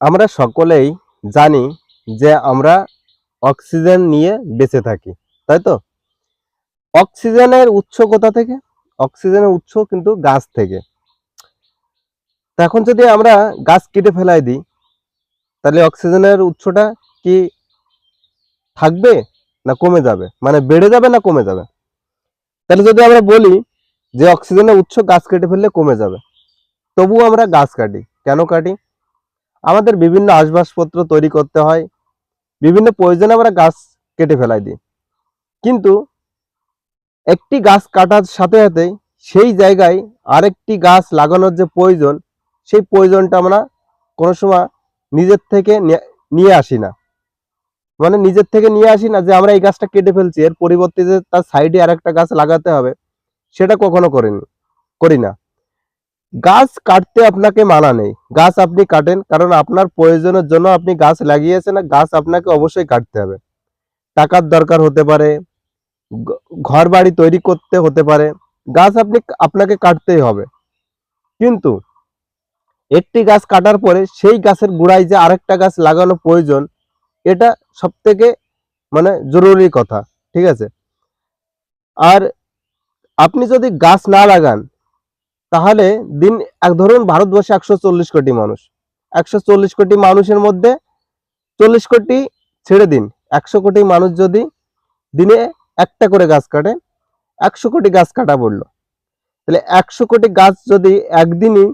আমরা সকলেই জানি যে আমরা অক্সিজেন নিয়ে বেঁচে থাকি, তাই তো? অক্সিজেনের উৎস কোথা থেকে? অক্সিজেনের উৎস কিন্তু গাছ থেকে। এখন যদি আমরা গাছ কেটে ফেলাই দিই, তাহলে অক্সিজেনের উৎসটা কি থাকবে না কমে যাবে? মানে বেড়ে যাবে না কমে যাবে? তাহলে যদি আমরা বলি যে অক্সিজেনের উৎস গাছ কেটে ফেললে কমে যাবে, তবুও আমরা গাছ কাটি। কেন কাটি? আমাদের বিভিন্ন আসবাবপত্র তৈরি করতে হয়, বিভিন্ন প্রয়োজনে আমরা গাছ কেটে ফেলাই দিই। কিন্তু একটি গাছ কাটার সাথে সাথে সেই জায়গায় আরেকটি গাছ লাগানোর যে প্রয়োজন, সেই প্রয়োজনটা আমরা কোনো সময় নিজের থেকে নিয়ে- আসি না। মানে নিজের থেকে নিয়ে আসি না যে আমরা এই গাছটা কেটে ফেলছি, এর পরিবর্তে যে তার সাইডে আরেকটা গাছ লাগাতে হবে, সেটা কখনো করিনি, করি না। গাছ কাটতে আপনাকে মানা নেই। গাছ আপনি কাটেন কারণ আপনার প্রয়োজনের জন্য আপনি গাছ লাগিয়েছেন গাছ আপনাকে অবশ্যই কাটতে হবে। টাকার দরকার হতে পারে ঘর বাড়ি তৈরি করতে হতে পারে। গাছ আপনি আপনাকে কাটতেই হবে। কিন্তু একটি গাছ কাটার পরে সেই গাছের গোড়ায় যে আরেকটা গাছ লাগানো প্রয়োজন, এটা সব থেকে মানে জরুরি কথা, ঠিক আছে? আর আপনি যদি গাছ না লাগান তাহলে দিন, এক ধরুন ভারতবর্ষে একশো চল্লিশ কোটি মানুষ। একশো চল্লিশ কোটি মানুষের মধ্যে চল্লিশ কোটি ছেড়ে দিন। একশো কোটি মানুষ যদি দিনে একটা করে গাছ কাটে, একশো কোটি গাছ কাটা পড়ল। তাহলে একশো কোটি গাছ যদি একদিনই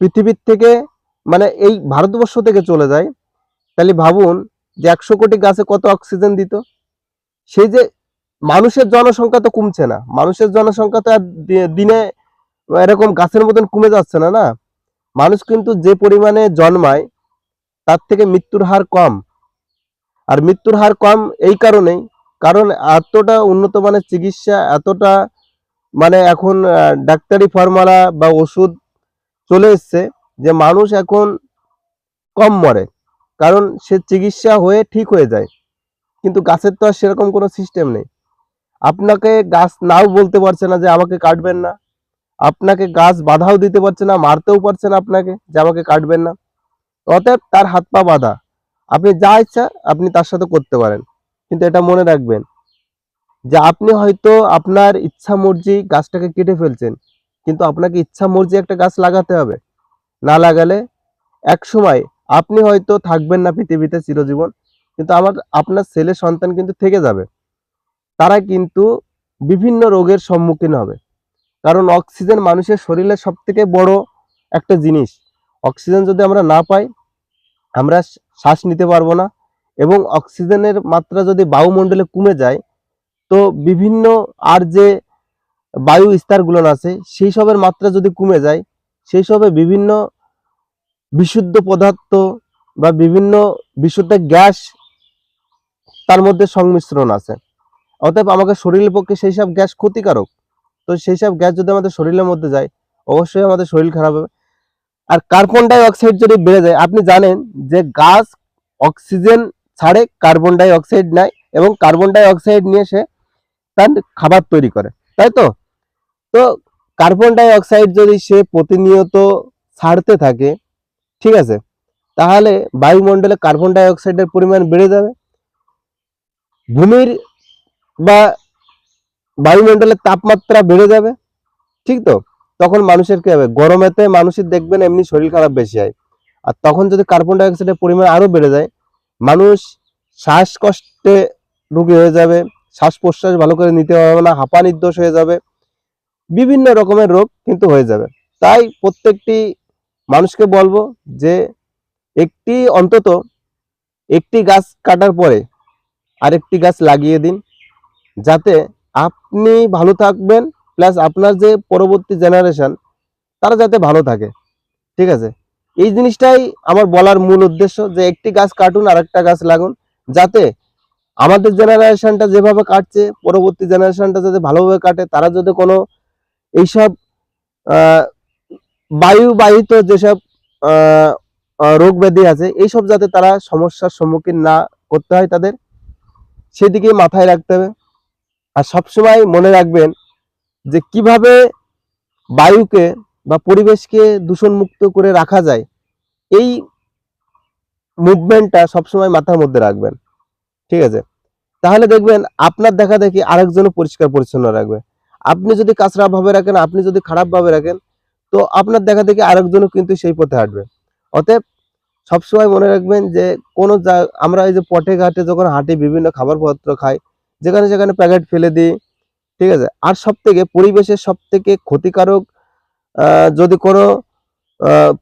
পৃথিবীর থেকে মানে এই ভারতবর্ষ থেকে চলে যায়, তাহলে ভাবুন যে একশো কোটি গাছে কত অক্সিজেন দিত। সেই যে মানুষের জনসংখ্যা তো কমছে না। মানুষের জনসংখ্যা তো দিনে এরকম গাছের মতন কমে যাচ্ছে না না? মানুষ কিন্তু যে পরিমাণে জন্মায়, তার থেকে মৃত্যুর হার কম। আর মৃত্যুর হার কম এই কারণেই, কারণ এতটা উন্নত মানের চিকিৎসা, এতটা মানে এখন ডাক্তারি ফর্মুলা বা ওষুধ চলে এসছে যে মানুষ এখন কম মরে। কারণ সে চিকিৎসা হয়ে ঠিক হয়ে যায়। কিন্তু গাছের তো আর সেরকম কোনো সিস্টেম নেই। আপনাকে গাছ নাও বলতে পারছে না যে আমাকে কাটবেন না। আপনাকে গাছ বাধাও দিতে পারছে না, মারতেও পারছে না আপনাকে, যে আমাকে কাটবেন না। অতএব তার হাত পা বাঁধা। আপনি যা ইচ্ছা আপনি তার সাথে করতে পারেন, কিন্তু এটা মনে রাখবেন যে আপনি হয়তো আপনার ইচ্ছা মর্জি গাছটাকে কেটে ফেলছেন, কিন্তু আপনাকে ইচ্ছা মর্জি একটা গাছ লাগাতে হবে। না লাগালে এক সময় আপনি হয়তো থাকবেন না পৃথিবীতে চিরজীবন, কিন্তু আমার, আপনার ছেলে সন্তান কিন্তু থেকে যাবে। তারা কিন্তু বিভিন্ন রোগের সম্মুখীন হবে। কারণ অক্সিজেন মানুষের শরীরে সব থেকে বড় একটা জিনিস। অক্সিজেন যদি আমরা না পাই, আমরা শ্বাস নিতে পারব না এবং অক্সিজেনের মাত্রা যদি বায়ুমণ্ডলে কমে যায়, তো বিভিন্ন আর যে বায়ু স্তরগুলো আছে, সেই সবের মাত্রা যদি কমে যায়, সেই সবে বিভিন্ন বিশুদ্ধ পদার্থ বা বিভিন্ন বিশুদ্ধ গ্যাস তার মধ্যে সংমিশ্রণ আছে। অতএব আমাকে শরীরের পক্ষে সেই সব গ্যাস ক্ষতিকারক। তো সেই সব গ্যাস যদি আমাদের শরীরের মধ্যে যায়, অবশ্যই আমাদের শরীর খারাপ হবে। আর কার্বন ডাই অক্সাইড যদি বেড়ে যায়, আপনি জানেন যে গাছ অক্সিজেন ছাড়ে, কার্বন ডাই অক্সাইড নেয় এবং কার্বন ডাই অক্সাইড নিয়ে সে তার খাবার তৈরি করে, তাই তো? তো কার্বন ডাই অক্সাইড যদি সে প্রতিনিয়ত ছাড়তে থাকে, ঠিক আছে, তাহলে বায়ুমণ্ডলে কার্বন ডাই অক্সাইডের পরিমাণ বেড়ে যাবে। ভূমির বা বায়ুমণ্ডলের তাপমাত্রা বেড়ে যাবে, ঠিক তো? তখন মানুষের কি হবে? গরমেতে মানুষের দেখবেন এমনি শরীর খারাপ বেশি হয়। আর তখন যদি কার্বন ডাইঅক্সাইডের পরিমাণ আরও বেড়ে যায়, মানুষ শ্বাসকষ্টে রুগী হয়ে যাবে শ্বাস প্রশ্বাস ভালো করে নিতে পারবে না হাঁপানির দোষ হয়ে যাবে, বিভিন্ন রকমের রোগ কিন্তু হয়ে যাবে। তাই প্রত্যেকটি মানুষকে বলব যে, একটি অন্তত একটি গাছ কাটার পরে আরেকটি গাছ লাগিয়ে দিন, যাতে আপনি ভালো থাকবেন প্লাস আপনার যে পরবর্তী জেনারেশন তারা যাতে ভালো থাকে। ঠিক আছে? এই জিনিসটাই আমার বলার মূল উদ্দেশ্য যে একটি গাছ কাটুন আর একটা গাছ লাগুন যাতে আমাদের জেনারেশনটা যেভাবে কাটছে পরবর্তী জেনারেশনটা যাতে ভালোভাবে কাটে তারা যদি কোনো এইসব আহ, বায়ু বাহিত যেসব রোগ ব্যাধি আছে এইসব যাতে তারা সমস্যার সম্মুখীন না করতে হয় তাদের সেদিকে মাথায় রাখতে হবে। আর সবসময় মনে রাখবেন যে কীভাবে বায়ুকে বা পরিবেশকে দূষণ মুক্ত করে রাখা যায়, এই মুভমেন্টটা সবসময় মাথার মধ্যে রাখবেন। ঠিক আছে? তাহলে দেখবেন আপনার দেখা দেখি আরেকজনও পরিষ্কার পরিচ্ছন্ন রাখবে। আপনি যদি কাঁচরা ভাবে রাখেন, আপনি যদি খারাপ ভাবে রাখেন, তো আপনার দেখা দেখি আরেকজনও কিন্তু সেই পথে হাঁটবে। অতএব সবসময় মনে রাখবেন যে কোনো আমরা এই যে পটে ঘাটে যখন হাঁটি, বিভিন্ন খাবার পত্র খাই যেখানে সেখানে প্যাকেট ফেলে দিই, ঠিক আছে? আর সব থেকে পরিবেশের সব থেকে ক্ষতিকারক যদি কোনো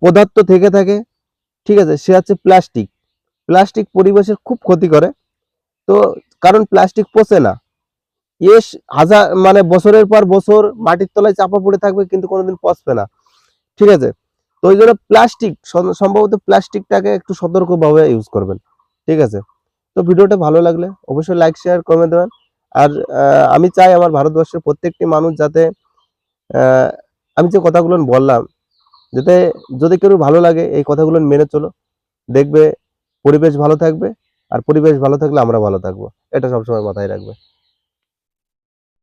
পদার্থ থেকে থাকে, ঠিক আছে? সে হচ্ছে প্লাস্টিক প্লাস্টিক পরিবেশের খুব ক্ষতি করে। তো কারণ প্লাস্টিক পচে না। এস হাজার মানে বছরের পর বছর মাটির তলায় চাপা পড়ে থাকবে, কিন্তু কোনোদিন পচবে না। ঠিক আছে? তো ওই জন্য প্লাস্টিক সম্ভবত প্লাস্টিকটাকে একটু সতর্কভাবে ইউজ করবেন। ঠিক আছে? তো ভিডিওটা ভালো লাগলে অবশ্যই লাইক শেয়ার করে দেবেন। আর আমি চাই আমার ভারতবর্ষের প্রত্যেকটি মানুষ যাতে আমি যে কথাগুলো বললাম, যাতে যদি কেউ ভালো লাগে এই কথাগুলো মেনে চলো, দেখবে পরিবেশ ভালো থাকবে, আর পরিবেশ ভালো থাকলে আমরা ভালো থাকব। এটা সবসময় মাথায় রাখবে।